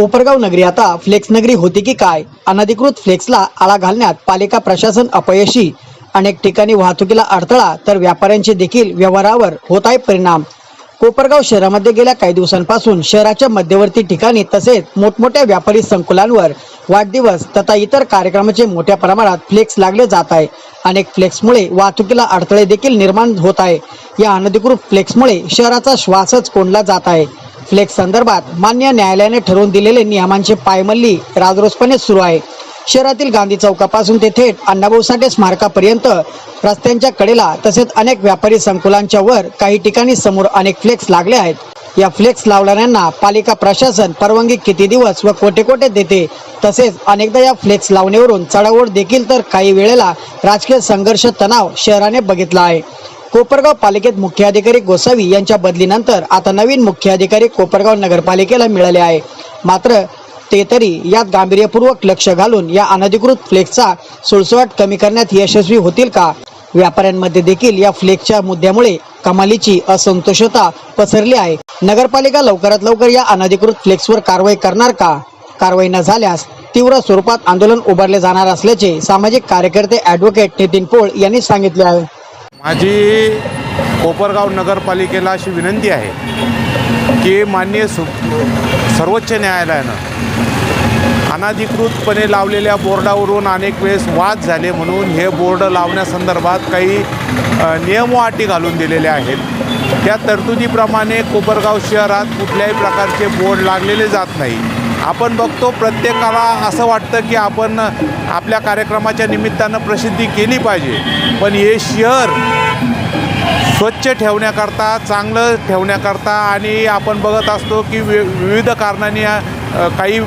कोपरगाव नगरी आता फ्लेक्स नगरी होती की काय? अनधिकृत फ्लेक्सला आळा घालण्यात पालिका प्रशासन अपयशी. अनेक ठिकाणी वाहतुकीला अडथळा तर व्यापाऱ्यांचे देखील व्यवहारावर होत आहे परिणाम. कोपरगाव शहरामध्ये गेल्या काही दिवसांपासून शहराच्या मध्यवर्ती ठिकाणी तसेच मोठमोठ्या व्यापारी संकुलांवर वाढदिवस तथा इतर कार्यक्रमाचे मोठ्या प्रमाणात फ्लेक्स लागले जात आहे. अनेक फ्लेक्समुळे वाहतुकीला अडथळे देखील निर्माण होत आहे. या अनधिकृत फ्लेक्समुळे शहराचा श्वासच कोंडला जात आहे. फ्लेक्स संदर्भात मान्य न्यायालयाने ठरवून दिलेले नियमांचे पायमल्ली राजरोसपणे सुरू आहे. शहरातील गांधी चौकापासून ते थेट अण्णाभाऊ साठे स्मारकापर्यंत रस्त्यांच्या कडेला तसेच अनेक व्यापारी संकुलांच्या वर काही ठिकाणी समोर अनेक फ्लेक्स लागले आहेत. या फ्लेक्स लावणाऱ्यांना पालिका प्रशासन परवानगी किती दिवस व कोटे कोटे देते तसेच अनेकदा या फ्लेक्स लावण्यावरून चढाओढ देखील तर काही वेळेला राजकीय संघर्ष तणाव शहराने बघितला आहे. कोपरगाव पालिकेत मुख्य अधिकारी गोसावी यांच्या बदलीनंतर आता नवीन मुख्य अधिकारी कोपरगाव नगरपालिकेला मिळाले आहे. मात्र ते तरी यात गांभीर्यपूर्वक लक्ष घालून या अनधिकृत फ्लेक्सचा सुळसुळाट कमी करण्यात यशस्वी होतील का? व्यापाऱ्यांमध्ये देखील या फ्लेक्सच्या मुद्द्यामुळे कमालीची असंतोषता पसरली आहे. नगरपालिका लवकरात लवकर या अनधिकृत फ्लेक्सवर कारवाई करणार का? कारवाई न झाल्यास तीव्र स्वरूपात आंदोलन उभारले जाणार असल्याचे सामाजिक कार्यकर्ते ॲडव्होकेट नितीन पोळ यांनी सांगितले आहे. माझी कोपरगाव नगरपालिकेला अशी विनंती आहे की माननीय सु सर्वोच्च न्यायालयानं अनाधिकृतपणे लावलेल्या बोर्डावरून अनेक वेळेस वाद झाले म्हणून हे बोर्ड लावण्यासंदर्भात काही अ, नियम अटी घालून दिलेल्या आहेत. त्या तरतुदीप्रमाणे कोपरगाव शहरात कुठल्याही प्रकारचे बोर्ड लागलेले जात नाही. आपण बघतो प्रत्येकाला असं वाटतं की आपण आपल्या कार्यक्रमाच्या निमित्तानं प्रसिद्धी केली पाहिजे. पण हे शहर स्वच्छ ठेवण्याकरता चांगलं ठेवण्याकरता आणि आपण बघत असतो की वि विविध कारणांनी काही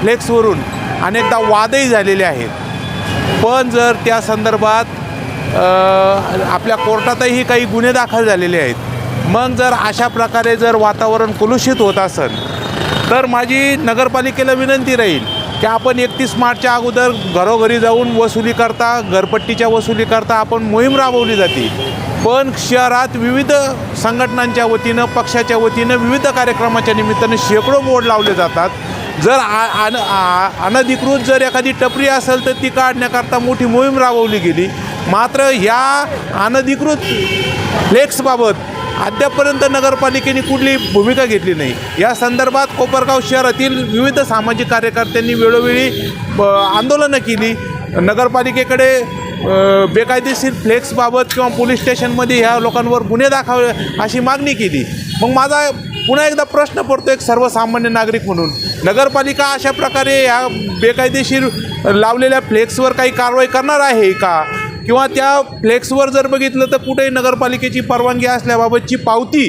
फ्लेक्सवरून अनेकदा वादही झालेले आहेत. पण जर त्या संदर्भात आपल्या कोर्टातही काही गुन्हे दाखल झालेले आहेत. मग जर अशा प्रकारे जर वातावरण कुलुषित होत असेल तर माझी नगरपालिकेला विनंती राहील की आपण एकतीस मार्चच्या अगोदर घरोघरी जाऊन वसुली करता घरपट्टीच्या वसुली करता आपण मोहीम राबवली जाते. पण शहरात विविध संघटनांच्या वतीनं पक्षाच्या वतीनं विविध कार्यक्रमाच्या निमित्तानं शेकडो बोर्ड लावले जातात. जर आ- अन- अनधिकृत जर एखादी टपरी असेल तर ती काढण्याकरता मोठी मोहीम राबवली गेली. मात्र ह्या अनधिकृत फ्लेक्सबाबत अद्यापर्यंत नगरपालिकेने कुठली भूमिका घेतली नाही. या संदर्भात कोपरगाव शहरातील विविध सामाजिक कार्यकर्त्यांनी वेळोवेळी ब- आंदोलनं केली. नगरपालिकेकडे बेकायदेशीर फ्लेक्सबाबत किंवा पोलीस स्टेशनमध्ये ह्या लोकांवर गुन्हे दाखवले अशी मागणी केली. मग माझा पुन्हा एकदा प्रश्न पडतो एक सर्वसामान्य नागरिक म्हणून. नगरपालिका अशा प्रकारे ह्या बेकायदेशीर लावलेल्या फ्लेक्सवर काही कारवाई करणार आहे का? किंवा त्या फ्लेक्सवर जर बघितलं तर कुठेही नगरपालिकेची परवानगी असल्याबाबतची पावती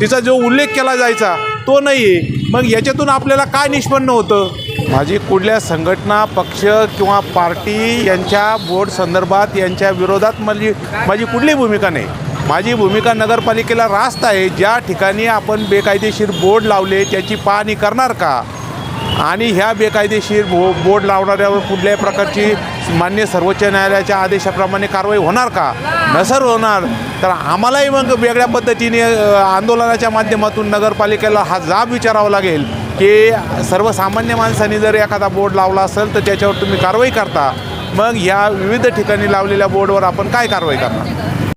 तिचा जो उल्लेख केला जायचा तो नाही आहे मग याच्यातून आपल्याला काय निष्पन्न होतं? माझी कुठल्या संघटना पक्ष किंवा पार्टी यांच्या बोर्ड संदर्भात यांच्या विरोधात माझी माझी कुठलीही भूमिका नाही. माझी भूमिका नगरपालिकेला रास्त आहे. ज्या ठिकाणी आपण बेकायदेशीर बोर्ड लावले त्याची पाहणी करणार का? आणि ह्या बेकायदेशीर बो बोर्ड लावणाऱ्यावर कुठल्याही प्रकारची मान्य सर्वोच्च न्यायालयाच्या आदेशाप्रमाणे कारवाई होणार का? नसर होणार. तर आम्हालाही मग वेगळ्या पद्धतीने आंदोलनाच्या माध्यमातून नगरपालिकेला हा जाब विचारावा लागेल की सर्वसामान्य माणसांनी जर एखादा बोर्ड लावला असेल तर त्याच्यावर तुम्ही कारवाई करता. मग ह्या विविध ठिकाणी लावलेल्या बोर्डवर आपण काय कारवाई करणार?